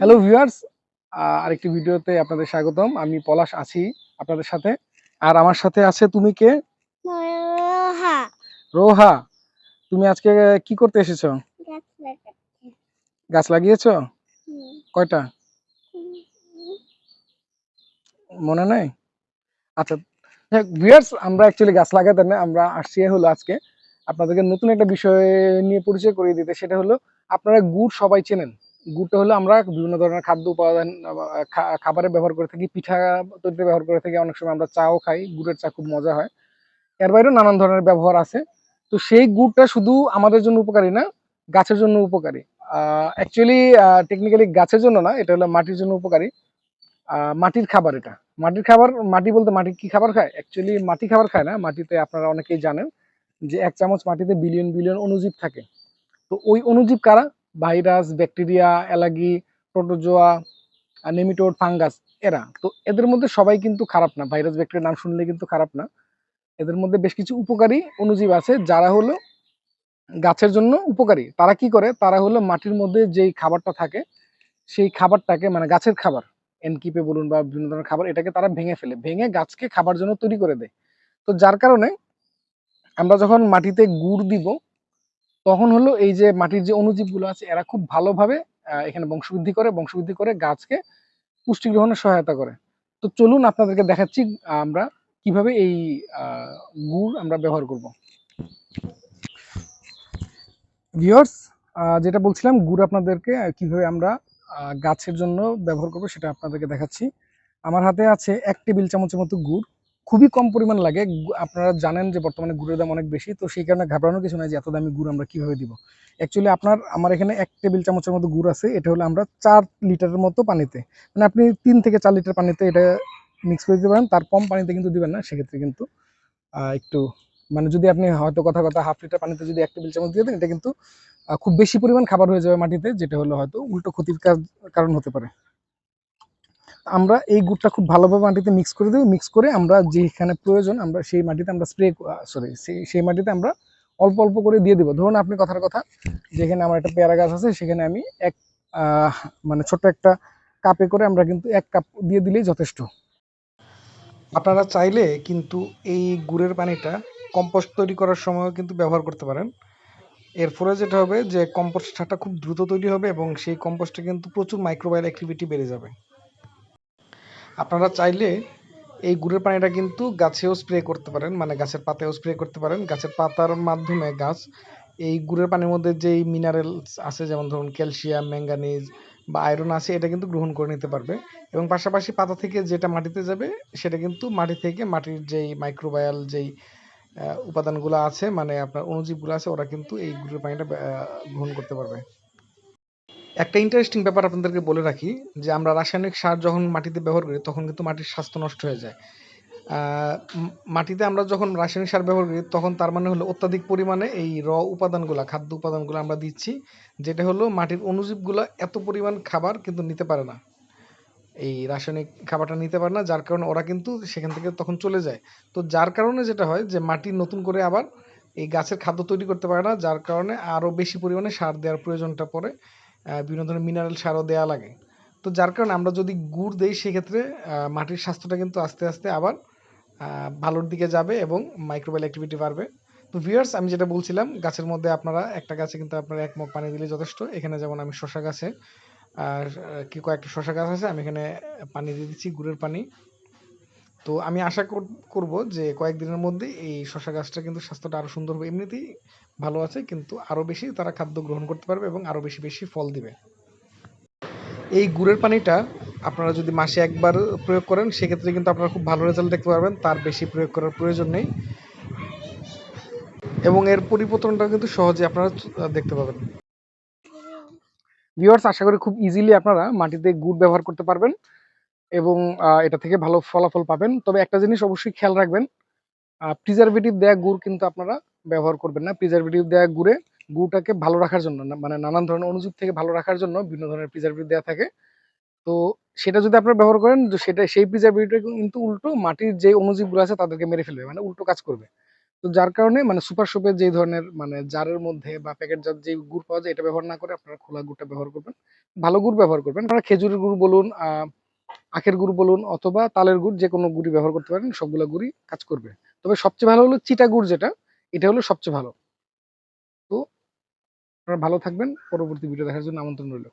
Hello viewers আরেকটি ভিডিওতে আপনাদের স্বাগতম। আমি পলাশ আছি আপনাদের সাথে। আর আমার সাথে আছে তুমি কে? রোহা। তুমি আজকে কি করতে এসেছ? গাছ লাগিয়েছো? কয়টা? মনে নাই? আচ্ছা ভিউয়ার্স আমরা অ্যাকচুয়ালি গাছ লাগাতে না আমরা আসছি হলো আজকে। আপনাদেরকে নতুন একটা বিষয় নিয়ে পরিচয় করিয়ে দিতে সেটা হলো আপনারা গুড় সবাই চেনেন। গুড়টা হলো আমরা বিভিন্ন ধরনের খাদ্য উপাদান খাবারে ব্যবহার করে থাকি, পিঠা তৈরিতে ব্যবহার করে থাকি, অনেক সময় আমরা চাও খাই, গুড়ের চা খুব মজা হয়। এর বাইরেও নানান ধরনের ব্যবহার আছে। তো সেই গুড়টা শুধু আমাদের জন্য উপকারী না, গাছের জন্য উপকারী। অ্যাকচুয়ালি টেকনিক্যালি গাছের জন্য না, এটা হলো মাটির জন্য উপকারী। মাটির খাবার এটা। মাটির খাবার, মাটি বলতে মাটি কি খাবার খায়? অ্যাকচুয়ালি মাটি খাবার খায় না, মাটিতে আপনারা অনেকেই জানেন যে এক চামচ মাটিতে বিলিয়ন বিলিয়ন অনুজীব থাকে। তো ওই অনুজীব কারা? Virus, bacteria, allergy, protozoa nematode, fungus, এরা। তো এদের মধ্যে সবাই কিন্তু খারাপ না। ভাইরাস ব্যাকটেরিয়ার নাম শুনলে কিন্তু খারাপ না। এদের মধ্যে বেশ কিছু উপকারী অণুজীব আছে, যারা হলো গাছের জন্য উপকারী। তারা কি করে? তারা হলো মাটির মধ্যে যেই খাবারটা থাকে, সেই খাবারটাকে মানে গাছের খাবার, এনকিপে বলুন বা বিভিন্ন ধরনের খাবার, এটাকে তারা ভেঙে ফেলে। ভেঙে গাছকে খাবার জন্য তৈরি করে দেয়। তো যার কারণে আমরা যখন মাটিতে গুড় দিব তখন হলো এই যে মাটির যে অণুজীবগুলো আছে, এরা খুব ভালোভাবে এখানে বংশবৃদ্ধি করে বংশবৃদ্ধি করে গাছকে পুষ্টি গ্রহণে সহায়তা করে। তো চলুন আপনাদেরকে দেখাচ্ছি আমরা কীভাবে এই গুড় আমরা ব্যবহার করব। ভিওর্স যেটা বলছিলাম, গুড় আপনাদেরকে কীভাবে আমরা গাছের জন্য ব্যবহার করব সেটা আপনাদেরকে দেখাচ্ছি। আমার হাতে আছে এক টেবিল চামচের মতো গুড়। খুবই কম পরিমাণ লাগে। আপনারা জানেন যে বর্তমানে গুড়ের দাম অনেক বেশি, তো সেই কারণে ঘাবড়ানোর কিছু নাই যে এত দামি গুড় আমরা কীভাবে দিব। অ্যাকচুয়ালি আপনার, আমার এখানে এক টেবিল চামচের মতো গুড় আছে, এটা হলো আমরা চার লিটারের মতো পানিতে। মানে আপনি তিন থেকে চার লিটার পানিতে এটা মিক্স করে দিতে পারেন, তার কম পানিতে কিন্তু দিবেন না, সেক্ষেত্রে কিন্তু একটু মানে যদি আপনি হয়তো কথা কথা হাফ লিটার পানিতে যদি এক টেবিল চামচ দিয়ে দেন, এটা কিন্তু খুব বেশি পরিমাণ খাবার হয়ে যাবে মাটিতে, যেটা হলো হয়তো উল্টো ক্ষতির কারণ হতে পারে। আমরা এই গুড়টা খুব ভালোভাবে মাটিতে মিক্স করে দেবো। মিক্স করে আমরা যেখানে প্রয়োজন আমরা সেই মাটিতে আমরা স্প্রে সরি সেই সেই মাটিতে আমরা অল্প অল্প করে দিয়ে দেবো। ধরুন আপনি কথার কথা, যেখানে আমার একটা পেয়ারা গাছ আছে, সেখানে আমি এক মানে ছোট্ট একটা কাপে করে আমরা কিন্তু এক কাপ দিয়ে দিলেই যথেষ্ট। আপনারা চাইলে কিন্তু এই গুড়ের পানিটা কম্পোস্ট তৈরি করার সময় কিন্তু ব্যবহার করতে পারেন। এর ফলে যেটা হবে যে কম্পোস্ট খুব দ্রুত তৈরি হবে এবং সেই কম্পোস্টে কিন্তু প্রচুর মাইক্রোবায়াল অ্যাক্টিভিটি বেড়ে যাবে। আপনারা চাইলে এই গুড়ের পানিটা কিন্তু গাছেও স্প্রে করতে পারেন মানে গাছের পাতায়ও স্প্রে করতে পারেন। গাছের পাতার মাধ্যমে গাছ, এই গুড়ের পানির মধ্যে যেই মিনারেলস আছে, যেমন ধরুন ক্যালসিয়াম ম্যাঙ্গানিজ বা আয়রন আছে, এটা কিন্তু গ্রহণ করে নিতে পারবে। এবং পাশাপাশি পাতা থেকে যেটা মাটিতে যাবে, সেটা কিন্তু মাটি থেকে মাটির যেই মাইক্রোবায়াল যেই উপাদানগুলো আছে মানে আপনার অণুজীবগুলো আছে, ওরা কিন্তু এই গুড়ের পানিটা গ্রহণ করতে পারবে। একটা ইন্টারেস্টিং ব্যাপার আপনাদেরকে বলে রাখি যে আমরা রাসায়নিক সার যখন মাটিতে ব্যবহার করি, তখন কিন্তু মাটির স্বাস্থ্য নষ্ট হয়ে যায়। মাটিতে আমরা যখন রাসায়নিক সার ব্যবহার করি, তখন তার মানে হলো অত্যাধিক পরিমাণে এই র উপাদানগুলো, খাদ্য উপাদানগুলো আমরা দিচ্ছি, যেটা হলো মাটির অণুজীবগুলো এত পরিমাণ খাবার কিন্তু নিতে পারে না। এই রাসায়নিক খাবারটা নিতে পারে না, যার কারণে ওরা কিন্তু সেখান থেকে তখন চলে যায়। তো যার কারণে যেটা হয় যে মাটি নতুন করে আবার এই গাছের খাদ্য তৈরি করতে পারে না, যার কারণে আরও বেশি পরিমাণে সার দেওয়ার প্রয়োজনটা পড়ে। বিভিন্ন ধরনের মিনারেল সারও দেওয়া লাগে। তো যার কারণে আমরা যদি গুড় দেই, সেক্ষেত্রে মাটির স্বাস্থ্যটা কিন্তু আস্তে আস্তে আবার ভালোর দিকে যাবে এবং মাইক্রোবায়াল অ্যাক্টিভিটি বাড়বে। তো ভিউয়ার্স আমি যেটা বলছিলাম, গাছের মধ্যে আপনারা, একটা গাছে কিন্তু আপনারা এক মগ পানি দিলে যথেষ্ট। এখানে যেমন আমি শশা গাছে, আর কি কয়েকটা শশা গাছ আছে, আমি এখানে পানি দিয়ে দিচ্ছি, গুড়ের পানি। তো আমি আশা কর- করব যে কয়েকদিনের মধ্যে এই শশা গাছটা কিন্তু স্বাস্থ্যটা আরও সুন্দর হবে। এমনিতেই ভালো আছে, কিন্তু আরও বেশি তারা খাদ্য গ্রহণ করতে পারবে এবং আরও বেশি বেশি ফল দিবে। এই গুড়ের পানিটা আপনারা যদি মাসে একবার প্রয়োগ করেন, সেক্ষেত্রে কিন্তু আপনারা খুব ভালো রেজাল্ট দেখতে পারবেন, তার বেশি প্রয়োগ করার প্রয়োজন নেই। এবং এর পরিবর্তনটা কিন্তু সহজে আপনারা দেখতে পাবেন। ভিউয়ার্স আশা করি খুব ইজিলি আপনারা মাটিতে গুড় ব্যবহার করতে পারবেন। এবং এটা থেকে ভালো ফলাফল পাবেন। তবে একটা জিনিস অবশ্যই খেয়াল রাখবেন প্রিজারভেটিভ দেয়া গুড় কিন্তু আপনারা ব্যবহার করবেন না। প্রিজারভেটিভ দেয়া গুড়ে গুড়টাকে ভালো রাখার জন্য মানে নানান ধরনের অনুজীব থেকে ভালো রাখার জন্য বিভিন্ন ধরনের প্রিজারভেটিভ দেওয়া থাকে। তো সেটা যদি আপনারা ব্যবহার করেন সেটা, সেই প্রিজারভেটিভ কিন্তু উল্টো মাটির যে অনুজীবগুলো আছে তাদেরকে মেরে ফেলবে মানে উল্টো কাজ করবে। তো যার কারণে মানে সুপার শপের যে ধরনের মানে জারের মধ্যে বা প্যাকেটজাত যে গুড় পাওয়া যায়, এটা ব্যবহার না করে আপনারা খোলা গুড়টা ব্যবহার করবেন। ভালো গুড় ব্যবহার করবেন। আপনারা খেজুরের গুড় বলুন আখের গুড় বলুন অথবা তালের গুড় যে কোনো গুড়ি ব্যবহার করতে পারেন, সবগুলো গুড়ি কাজ করবে। তবে সবচেয়ে ভালো হলো চিটা গুড় যেটা, এটা হলো সবচেয়ে ভালো। তো আপনারা ভালো থাকবেন, পরবর্তী ভিডিও দেখার জন্য আমন্ত্রণ রইল।